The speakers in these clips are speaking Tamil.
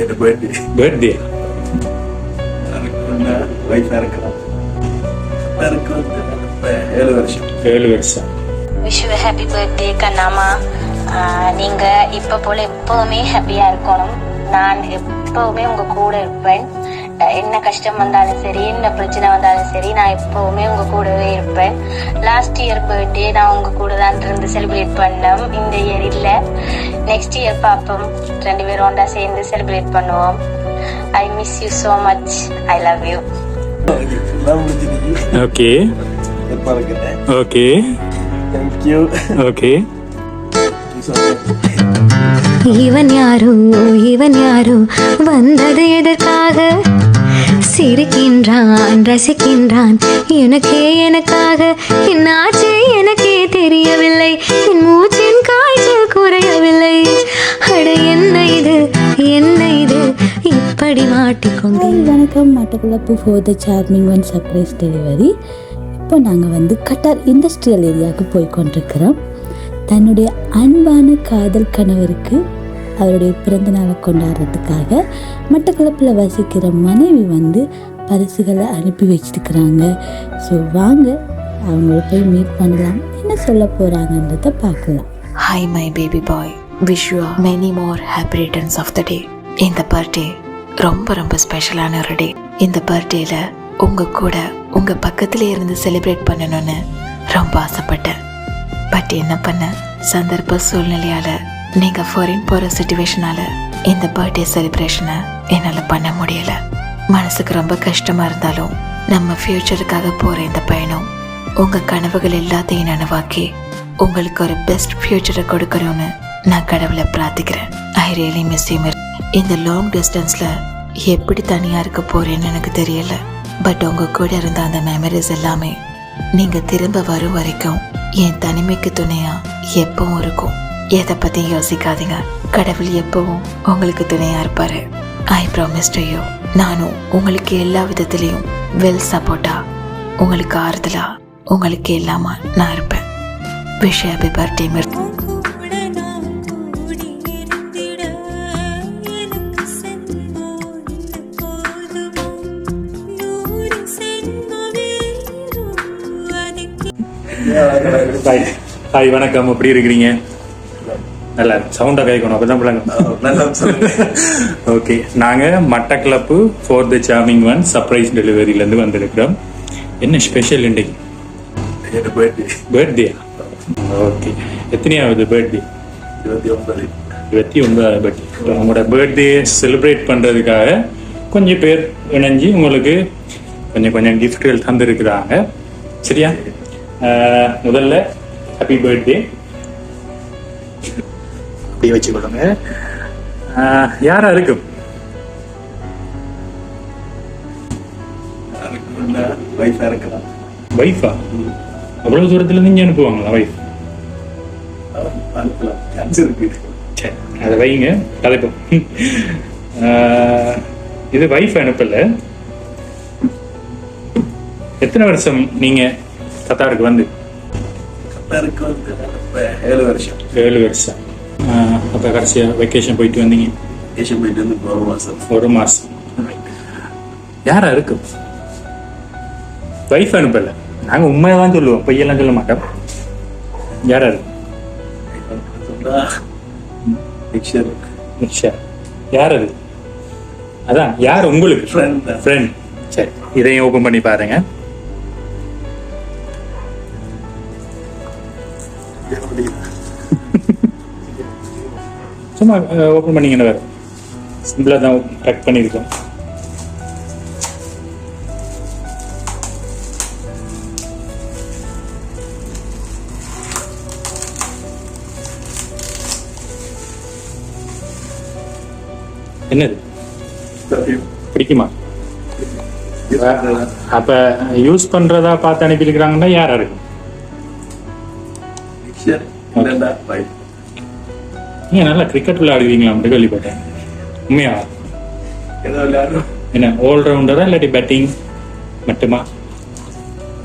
என் பர்த்டே பர்த்டே எனக்கு எனக்கு வந்து இப்ப ஏழு வருஷம் ஏழு வருஷம் விஷ் யூ ஹாப்பி பர்த்டே கண்ணாமா நீங்க இப்ப போல எப்பவுமே ஹாப்பியா இருக்கணும் நான் எப்பவுமே உங்க கூட இருப்பேன் என்ன கஷ்டம் வந்தாலும் சரி என்ன பிரச்சனை வந்தாலும் சரி நான் எப்பவுமே உங்க கூடவே இருப்பேன். லாஸ்ட் இயர் பர்த்டே நான் உங்க கூட தான் இருந்து செலிப்ரேட் பண்ணோம். இந்த இயர் இல்ல. நெக்ஸ்ட் இயர் பார்ப்போம் ரெண்டு பேரும் ஒன்றா சேர்ந்து செலிப்ரேட் பண்ணுவோம். I miss you so much I love you okay okay thank you okay இவன் யாரோ இவன் யாரோ வந்தது எதற்காக? சிரிக்கின்றான் ரசிக்கின்றான். எனக்கே எனக்காக என்னாச்சு எனக்கே தெரியவில்லை. என் மூச்சின் காய்ச்சல் குறையவில்லை. அட என்ன இது? என்ன இது? இப்படி மாட்டிக்கொண்டேன் வணக்கம். மட்டக்குழப்பு for the charming one surprise delivery இப்போ நாங்கள் வந்து கட்டார் இண்டஸ்ட்ரியல் ஏரியாவுக்கு போய் கொண்டிருக்கிறோம். தன்னுடைய அன்பான காதல் கணவருக்கு அவருடைய பிறந்த நாளை கொண்டாடுறதுக்காக மட்டக்களப்பில் வசிக்கிற மனைவி வந்து பரிசுகளை அனுப்பி வச்சுருக்கிறாங்க. ஸோ வாங்க அவங்கள போய் மீட் பண்ணலாம். என்ன சொல்ல போகிறாங்கன்றத பார்க்கலாம். Hi my baby boy wish you many more happy returns of the day இந்த பர்த்டே ரொம்ப ரொம்ப ஸ்பெஷலான ஒரு டே இந்த பர்த்டேல உங்க கூட உங்கள் பக்கத்துல இருந்து செலிப்ரேட் பண்ணணும்னு ரொம்ப ஆசைப்பட்டேன். பட் என்ன பண்ண? சந்தர்ப்ப சூழ்நிலையால் நீங்கள் ஃபாரின் போகிற சுச்சுவேஷனால இந்த பர்த்டே செலிப்ரேஷனை என்னால் பண்ண முடியல. மனசுக்கு ரொம்ப கஷ்டமா இருந்தாலும் நம்ம ஃப்யூச்சருக்காக போகிற இந்த பயணம் உங்க கனவுகள் எல்லாத்தையும் நனவாக்கி உங்களுக்கு ஒரு பெஸ்ட் ஃப்யூச்சரை கொடுக்கணும்னு நான் கடவுளை பிரார்த்திக்கிறேன். ஐ ரியலி மிஸ் யூ இந்த லாங் டிஸ்டன்ஸ்ல எப்படி தனியாக இருக்க போறேன்னு எனக்கு தெரியல. பட் உங்க கூட இருந்த அந்த மெமரிஸ் எல்லாமே நீங்கள் திரும்ப வரும் வரைக்கும் என் தனிமைக்கு துணையா எப்பவும் இருக்கும். எதை பத்தி யோசிக்காதீங்க. கடவுள் எப்பவும் உங்களுக்கு துணையா இருப்பாரு. ஐ ப்ராமிஸ் டு யூ நானும் உங்களுக்கு எல்லா விதத்துலேயும் வெல் சப்போர்ட்டா உங்களுக்கு ஆறுதலா உங்களுக்கு எல்லாமா நான் இருப்பேன். விஷ் ஹாப்பி பர்த்டே மிர் ஹாய் ஹாய் வணக்கம். எப்படி இருக்கிறீங்க? நல்லா சவுண்டா கேட்கணும். அப்பதான் பிள்ளைங்க ஓகே நாங்க Batticaloa for the charming one surprise டெலிவரியில இருந்து வந்திருக்கிறோம். என்ன ஸ்பெஷல் இன்றைக்கு பர்த்டே பர்த்டே ஓகே எத்தனையாவது பர்த்டே இருபத்தி ஒன்பது. இருபத்தி ஒன்பதாவது பர்த்டே உங்களோட பர்த்டே செலிப்ரேட் பண்றதுக்காக கொஞ்சம் பேர் இணைஞ்சு உங்களுக்கு கொஞ்சம் கொஞ்சம் கிஃப்ட்கள் தந்திருக்கிறாங்க. சரியா? முதல்ல ஹாப்பி பர்த்டே அப்படியே வச்சுக்கொள்ளுங்க. யாரா இருக்கும் இருக்கலாம். வைஃபா அவ்வளவு தூரத்துல இருந்து இங்க அனுப்புவாங்களா வைஃப் அதை வைங்க. ஆஹ் இது வைஃப் அனுப்பல. எத்தனை வருஷம் நீங்க கத்தாருக்கு வந்து? கத்தாருக்கு வந்து ஏழு வருஷம். ஏழு வருஷம். அப்ப கடைசியா வெக்கேஷன் போயிட்டு வந்தீங்க ஏஷியன் போயிட்டு வந்து ஒரு மாசம் ஒரு மாசம் யாரா இருக்கும் வைஃப் அனுப்பல நாங்க உண்மையை தான் சொல்லுவோம் பொய்யெல்லாம் சொல்ல மாட்டோம் யாரா நிஷா யார் அது அதான் யார் உங்களுக்கு. ஃப்ரெண்ட் சரி இதையும் ஓபன் பண்ணி பாருங்க. சும்மா ஓபன் பண்ணீங்கன்னா வேற. சிம்பிளா தான் கட் பண்ணியிருக்கோம். என்னது? பிடிக்குமா? அப்ப யூஸ் பண்றதா பார்த்து அனுப்பியிருக்கிறாங்கன்னா யாரா இருக்கும் நீங்க நல்லா கிரிக்கெட் விளையாடுவீங்களா? அப்படி கேள்விப்பட்டேன் உண்மையா? என்ன ஆல்ரவுண்டரா இல்லாட்டி பேட்டிங் மட்டுமா?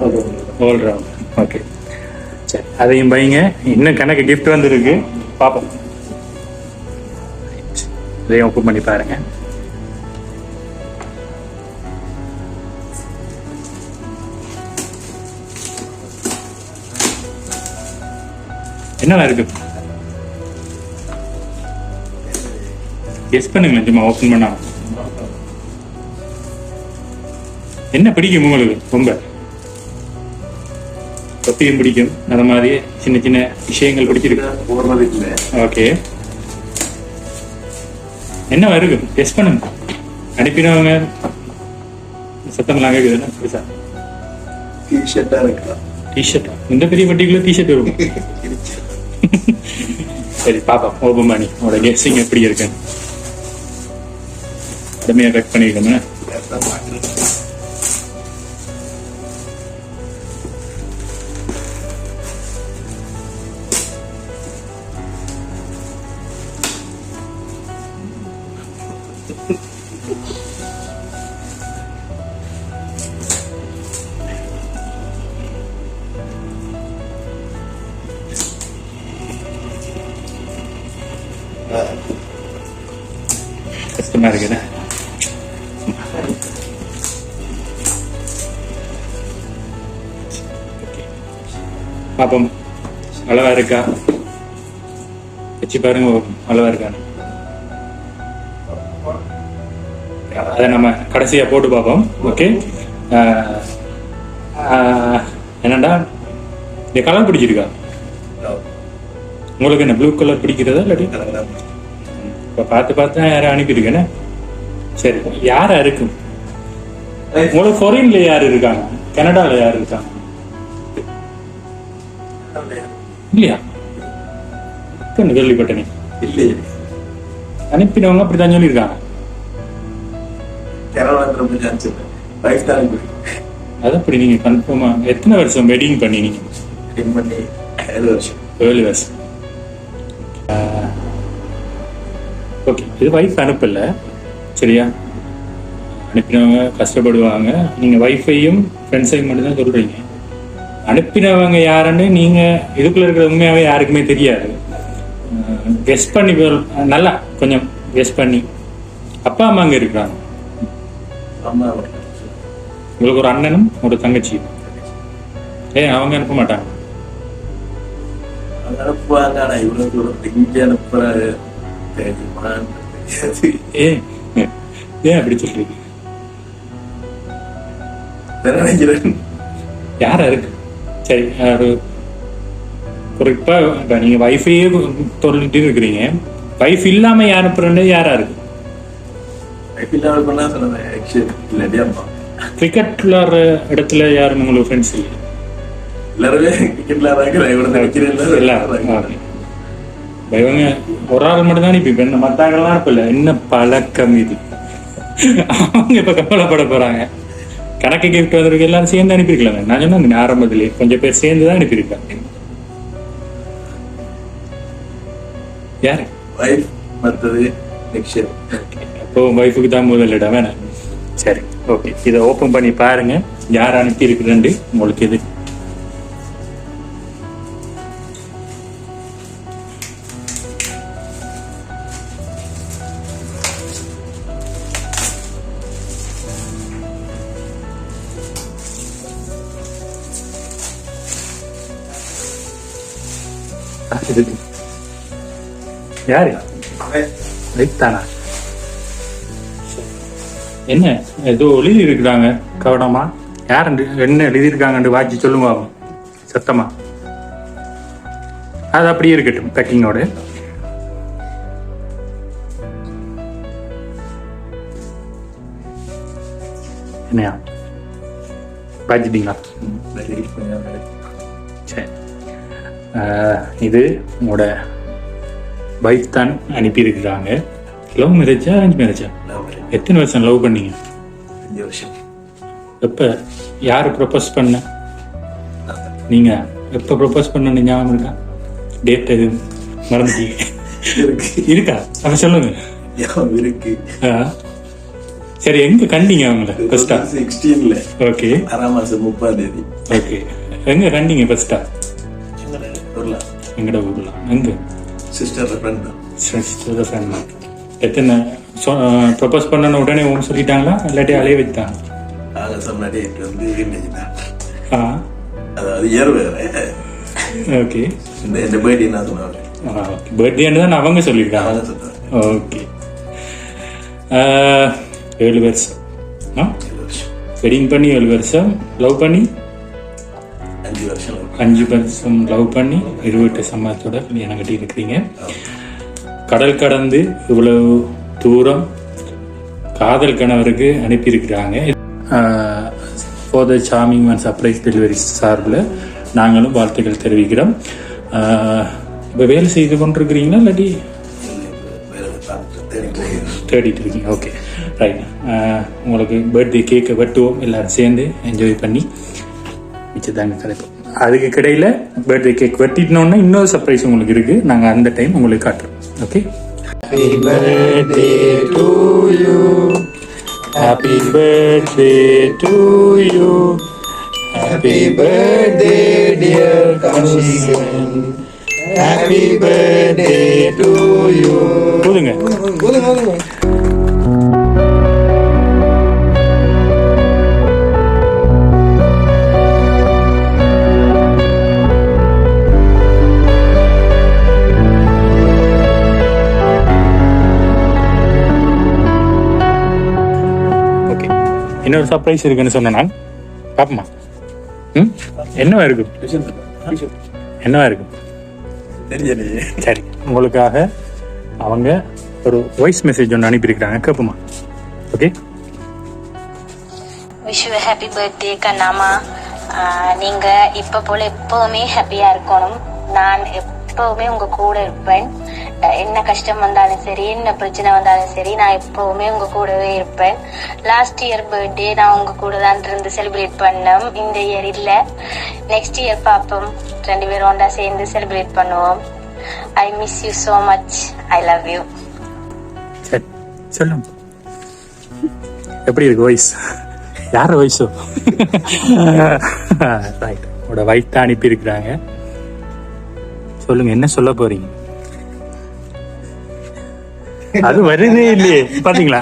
ஆல்ரவுண்டர் ஓகே சரி அதையும் பையங்க இன்னும் கணக்கு கிஃப்ட் வந்துருக்கு. பார்ப்போம் இதையும் ஓப்பன் பண்ணி பாருங்க. என்னென்ன இருக்கு? கெஸ் பண்ணுங்களேன் சும்மா ஓப்பன் பண்ணா. என்ன பிடிக்கும் உங்களுக்கு ரொம்ப? தொப்பியும் பிடிக்கும் அந்த மாதிரி சின்ன சின்ன விஷயங்கள் பிடிச்சிருக்கு. ஓகே என்னவா இருக்கும் கெஸ் பண்ணுங்க. அனுப்பினவங்க சத்தமெல்லாம் கேக்குதுன்னா பெருசா டிஷர்ட்டா இருக்கலாம் டிஷர்ட் இந்த பெரிய பட்டிக்குள்ள டிஷர்ட் இருக்கும் சரி பாப்பா பண்ணி. உங்களோட கெஸ்ஸிங் எப்படி இருக்கு உடமையா கட் பண்ணிருக்கோமே கஷ்டமா இருக்குதா பாப்போம். அளவா இருக்கா? வச்சு பாருங்க அளவா இருக்கான்னு அதை நம்ம கடைசியா போட்டு பார்ப்போம் ஓகே. என்னடா இந்த கலர் பிடிச்சிருக்கா? உங்களுக்கு என்ன ப்ளூ கலர் பிடிக்கிறதா இல்லாட்டி? இப்ப பார்த்து பார்த்து தான் யாரும் அனுப்பியிருக்கேனே? சரி யாரா இருக்கும் உங்களுக்கு ஃபாரின்ல யார் இருக்காங்க? கனடாவில் யார் இருக்காங்க? இல்லையா? இருக்குன்னு கேள்விப்பட்டேனே. இல்லையே. அனுப்பினவங்க அப்படித்தான் சொல்லியிருக்காங்க. அது அப்படி நீங்க கன்ஃபார்மா எத்தனை வருஷம் வெட்டிங் பண்ணினீங்க ஏழு வருஷம். ஏழு வருஷம். ஓகே இது வைஃப் அனுப்பல. சரியா? அனுப்பினவங்க கஷ்டப்படுவாங்க. நீங்க வைஃபையும் ஃப்ரெண்ட்ஸையும் மட்டும் தான் சொல்றீங்க. அனுப்பினவங்க யாருன்னு நீங்க இதுக்குள்ள இருக்கிற உண்மையாவே யாருக்குமே தெரியாது. கெஸ் பண்ணி நல்லா கொஞ்சம் கெஸ் பண்ணி. அப்பா அம்மா அங்க இருக்கிறாங்க. உங்களுக்கு ஒரு அண்ணனும் ஒரு தங்கச்சியும். ஏன் அவங்க அனுப்ப மாட்டாங்க. அனுப்புவாங்க ஆனா இவ்வளவு தூரம் இங்க தெரியாது. ஏன் ஏன் அப்படி சொல்றீங்க? யாரா இருக்கு சரி ஒரு குறிப்பா இப்ப நீங்க வைஃபையே சொல்லிட்டு இருக்கிறீங்க. வைஃப் இல்லாம யார் அனுப்புறேன்னு யாரா இருக்கு? ஆக்சுவலி இல்லாட்டி அம்மா? கிரிக்கெட் விளையாடுற இடத்துல யாரும் உங்களுக்கு ஃப்ரெண்ட்ஸ் இல்லை? எல்லாருமே கிரிக்கெட்ல இறங்குறேன் இவ்வளவு நினைக்கிறேன் எல்லாரும். இப்ப இவங்க ஒரு ஆள் மட்டும் தான் இப்ப என்ன மத்தாங்கெல்லாம் அனுப்பல என்ன பழக்கம் இது? அவங்க இப்ப கவலைப்பட போறாங்க. கணக்கு கிஃப்ட் வந்திருக்கு எல்லாரும் சேர்ந்து அனுப்பியிருக்கலாம். நான் சொன்னேன் ஆரம்பத்திலே கொஞ்சம் பேர் சேர்ந்து தான் அனுப்பியிருக்காங்க யாரு வைஃப் மத்தது நெக்ஸ்ட் அப்போ வைஃபுக்கு தான் முதல் இடம் வேணாம். சரி ஓகே இதை ஓபன் பண்ணி பாருங்க. யார் அனுப்பி இருக்குதுன்னு உங்களுக்கு இது யாரு? ரைத்தானா என்ன? ஏதோ எழுதி இருக்கிறாங்க கவனமா? யார் என்ன எழுதியிருக்காங்கன்னு வாட்சி சொல்லுங்க. சத்தமா? அது அப்படியே இருக்கட்டும் பேக்கிங்கோட என்னையா? வாச்சிட்டீங்களா? சரி. இது உங்களோட வைஃப் தான் அனுப்பியிருக்கிறாங்க. லவ் மேரேஜா அரேஞ்ச் மேரேஜா எத்தனை வருஷம் லவ் பண்ணீங்க? அஞ்சு வருஷம். எப்ப யாரு ப்ரப்போஸ் பண்ண? நீங்க எப்ப ப்ரப்போஸ் பண்ண ஞாபகம் இருக்கா? டேட் எது? மறந்துட்டீங்க. இருக்கு. அப்ப சொல்லுங்க. இருக்கு. ஆ. சரி எங்க கண்டீங்க அவங்கள ஃபர்ஸ்டா சிக்ஸ்டீன்ல ஓகே ஆறாம் மாசம் முப்பதாம் தேதி. ஓகே எங்க கண்டீங்க ஃபர்ஸ்டா எங்கட ஊர்ல. எங்கட ஊர்ல. எங்க? சிஸ்டர் ஃப்ரெண்ட் தான் சிஸ்டர் ஃப்ரெண்ட் எத்தனை ப்ரப்போஸ் பண்ணன உடனே ஒன்று சொல்லிட்டாங்களா? இல்லாட்டி அலைய வச்சாங்க நாங்க சொன்ன டேட் வந்து தான். ஆ. அதாவது இயர் வேற. ஓகே. இந்த இந்த பேர்டி என்ன சொன்னாரு. பர்த்டேன்னு தான் அவங்க சொல்லியிருக்காங்க. ஓகே. ஏழு வருஷம். ஆ? ஏழு வருஷம். வெட்டிங் பண்ணி ஏழு வருஷம். லவ் பண்ணி? அஞ்சு வருஷம் அஞ்சு வருஷம் லவ் பண்ணி இருபட்டு சம்பளத்தோட என்கிட்ட இருக்கிறீங்க கடல் கடந்து இவ்வளவு தூரம் காதல் கணவருக்கு அனுப்பியிருக்கிறாங்க. For the charming one surprise delivery சார்பில் நாங்களும் வாழ்த்துக்கள் தெரிவிக்கிறோம். இப்போ வேலை செய்து கொண்டிருக்கிறீங்களா இல்லாட்டி தேடிட்டு இருக்கீங்க? ஓகே ரைட் உங்களுக்கு பர்த்டே கேக்கை வெட்டுவோம். எல்லாரும் சேர்ந்து என்ஜாய் பண்ணி மிச்சத்தாங்க கதைப்போம் அதுக்கு கிடையில பர்த்டே கேக் வெட்டிட்டோன்னா இன்னொரு சர்ப்ரைஸ் உங்களுக்கு இருக்கு. நாங்கள் அந்த டைம் உங்களுக்கு காட்டுறோம். Okay happy birthday to you happy birthday to you happy birthday dear கன்ஷியன் happy birthday to you இன்னொரு சர்ப்ரைஸ் இருக்குன்னு சொன்னேன்? நான் பாப்போமா. ம்? என்னவா இருக்கும் என்னவா இருக்கும் தெரிஞ்சது. சரி உங்களுக்காக அவங்க ஒரு வாய்ஸ் மெசேஜ் ஒன்று அனுப்பியிருக்கிறாங்க. கேட்போமா? Okay wish you happy birthday கண்ணாமா. நீங்க இப்ப போல எப்பவுமே ஹாப்பியா இருக்கணும். நான் எப்பவுமே உங்க கூட இருப்பேன். என்ன கஷ்டம் வந்தாலும் சரி என்ன பிரச்சனை வந்தாலும் சரி நான் எப்பவுமே உங்க கூடவே இருப்பேன். லாஸ்ட் இயர் பர்த்டே நான் உங்க கூட தான் இருந்து செலிப்ரேட் பண்ணோம். இந்த இயர் இல்ல. நெக்ஸ்ட் இயர் பாப்போம். ரெண்டு பேரும் ஒன்றா சேர்ந்து செலிப்ரேட் பண்ணுவோம். I miss you so much I love you சரி சொல்லுங்க எப்படி இருக்கு வாய்ஸ் யார் வாய்ஸோ ரைட் உங்களோட தான் அனுப்பியிருக்கிறாங்க. சொல்லுங்க என்ன சொல்ல போறீங்க? அது வருதே இல்லையே. பாத்தீங்களா?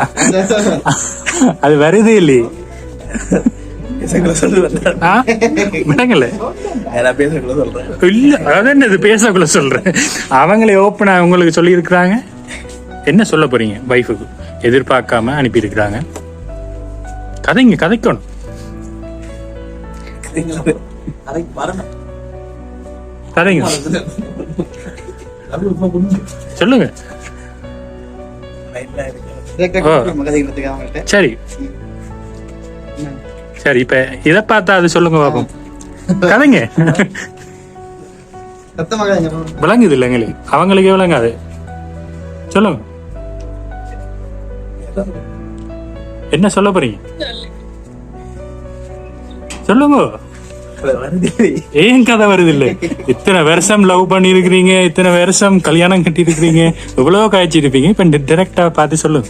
அது வருதே இல்லையே. பேசக்குள்ள சொல்றேன் அவங்களே ஓப்பனா உங்களுக்கு சொல்லி இருக்கிறாங்க என்ன சொல்ல போறீங்க? வைஃபுக்கு எதிர்பார்க்காம அனுப்பி இருக்கிறாங்க கதைங்க கதைக்கணும். கதைங்க. சொல்லுங்க. இருக்கு சரி. சரி இப்ப இத பார்த்தா அது சொல்லுங்க பாப்போம். கதைங்க விளங்குது இல்லைங்களே அவங்களுக்கு விளங்காது. சொல்லுங்க. என்ன சொல்ல போறீங்க? சொல்லுங்க. ஏன் கதை வருது இல்ல இத்தனை வருஷம் லவ் பண்ணி இருக்கிறீங்க இத்தனை வருஷம் கல்யாணம் கட்டி இருக்கிறீங்க இவ்வளவு காய்ச்சி இருப்பீங்க இப்ப டைரக்டா பார்த்து சொல்லு.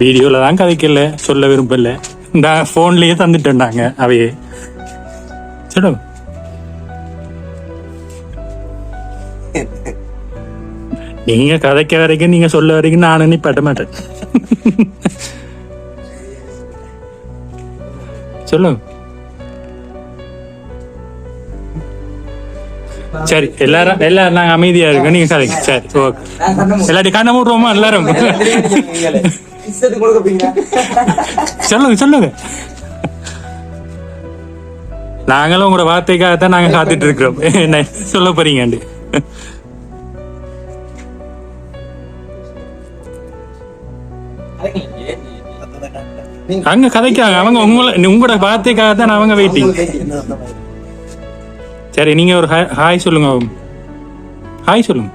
வீடியோல தான் கதைக்கல சொல்ல விரும்பல. இந்த போன்லயே தந்துட்டேன்டாங்க அவையே. சொல்லு. நீங்க கதைக்க வரைக்கும் நீங்க சொல்ல வரைக்கும் நான் நிப்பட்ட மாட்டேன். சொல்லுங்க சரி எல்லாரும் எல்லாரும் நாங்க அமைதியா இருக்கோம். நீங்க கதைங்க சரி ஓகே எல்லாத்தையும் கண்ண மூடுவோமா எல்லாரும்? சொல்லுங்க சொல்லுங்க. நாங்களும் உங்களோட வார்த்தைக்காக தான் நாங்க காத்துட்டு இருக்கிறோம் என்ன சொல்ல போறீங்க அங்க கதைக்காங்க அவங்க உங்களை உங்களோட வார்த்தைக்காக தான் அவங்க வெயிட்டிங் சரி நீங்க ஒரு ஹாய் ஹாய் சொல்லுங்க. ஹாய் சொல்லுங்க.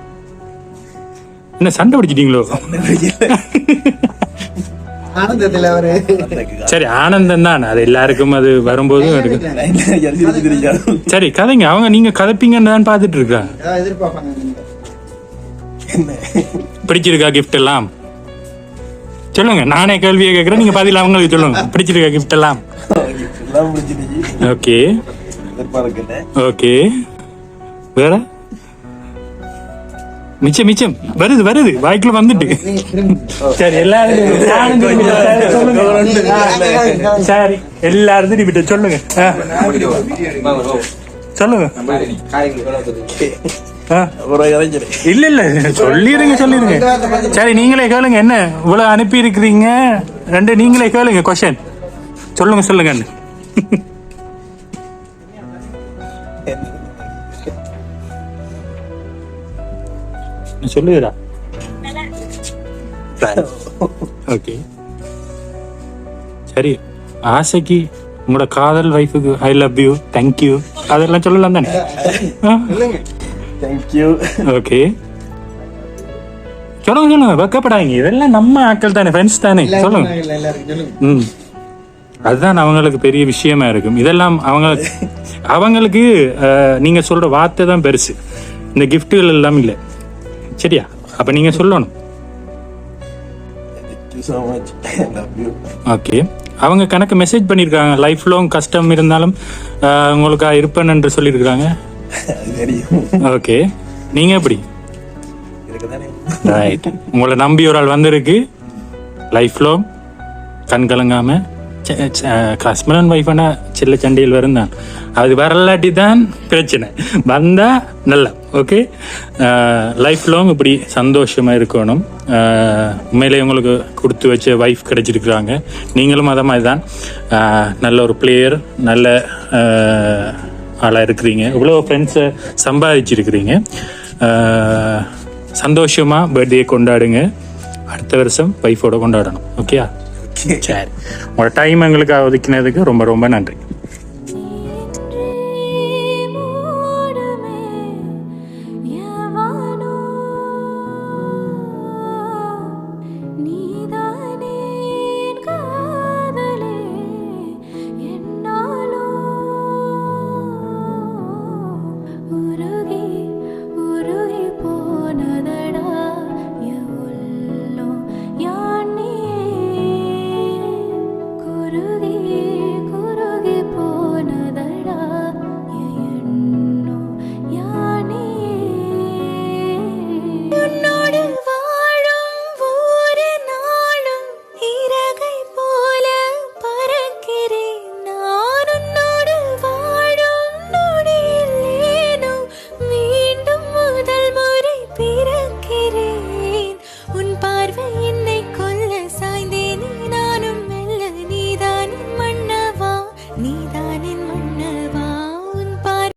என்ன சண்டை பிடிச்சிட்டீங்களோ? ஆனந்தத்துல அவரு. சரி ஆனந்தம் தான். அது எல்லாருக்கும் அது வரும்போது இருக்கு. சரி கதைங்க. அவங்க நீங்க கதைப்பீங்கன்னு தான் பாத்துட்டு என்ன? பிடிச்சிருக்கா கிஃப்ட் எல்லாம்? சொல்லுங்க நானே கேள்வியை கேட்கறேன். நீங்க பதில் அவங்களுக்கு சொல்லுங்க. பிடிச்சிருக்கா கிஃப்ட் எல்லாம்? Okay okay. வேற? மிச்சம் மிச்சம். வருது வருது. வாய்க்குள்ள வந்துட்டு. சரி எல்லாரும் சரி எல்லாரும் திரும்பிட்டு சொல்லுங்க. ஆ. சொல்லுங்க. இல்ல இல்ல. சொல்லிருங்க சொல்லிருங்க சரி நீங்களே கேளுங்க. என்ன? இவ்வளவு அனுப்பி இருக்கிறீங்க ரெண்டு நீங்களே கேளுங்க. கொஸ்டின் சொல்லுங்க சொல்லுங்க சொல்லுகிறா ஓகே சரி ஆசைக்கு உங்களோட காதல் வைஃபுக்கு I love you thank you அதெல்லாம் சொல்லலாம் தானே? தேங்க்யூ ஓகே சொல்லுங்க சொல்லுங்க வெக்கப்படாதீங்க. இதெல்லாம் நம்ம ஆட்கள் தானே ஃப்ரெண்ட்ஸ் தானே. சொல்லுங்க. ம். அதுதான் அவங்களுக்கு பெரிய விஷயமா இருக்கும். இதெல்லாம் அவங்க அவங்களுக்கு அஹ், நீங்க சொல்ற வார்த்தை தான் பெருசு. இந்த கிஃப்ட்டுகள் எல்லாம் இல்லை. சரியா? அப்ப நீங்க சொல்லணும். ஓகே அவங்க கணக்கு மெசேஜ் பண்ணியிருக்காங்க லைஃப் லாங் கஷ்டம் இருந்தாலும் உங்களுக்கு இருப்பேன் என்று சொல்லியிருக்காங்க ஓகே நீங்க எப்படி? ரைட் உங்களை நம்பி ஒரு ஆள் வந்திருக்கு. லைஃப் லாங் கண் கலங்காம. ஹஸ்பண்ட் அண்ட் ஒய்ஃப்னா சில்ல சண்டையில் வரும் அது வரலாட்டி தான் பிரச்சனை வந்தால் நல்ல ஓகே லைஃப் லாங் இப்படி சந்தோஷமாக இருக்கணும் உண்மையிலே உங்களுக்கு கொடுத்து வச்ச ஒய்ஃப் கிடைச்சிருக்கிறாங்க நீங்களும் அதை மாதிரி தான் நல்ல ஒரு பிளேயர் நல்ல ஆளாக இருக்கிறீங்க இவ்வளோ ஃப்ரெண்ட்ஸை சம்பாதிச்சிருக்கிறீங்க சந்தோஷமாக பர்த்டே கொண்டாடுங்க அடுத்த வருஷம் ஒய்ஃபோட கொண்டாடணும் ஓகேயா சரி உங்களோட டைம் எங்களுக்கு ஒதுக்கினதுக்கு ரொம்ப ரொம்ப நன்றி.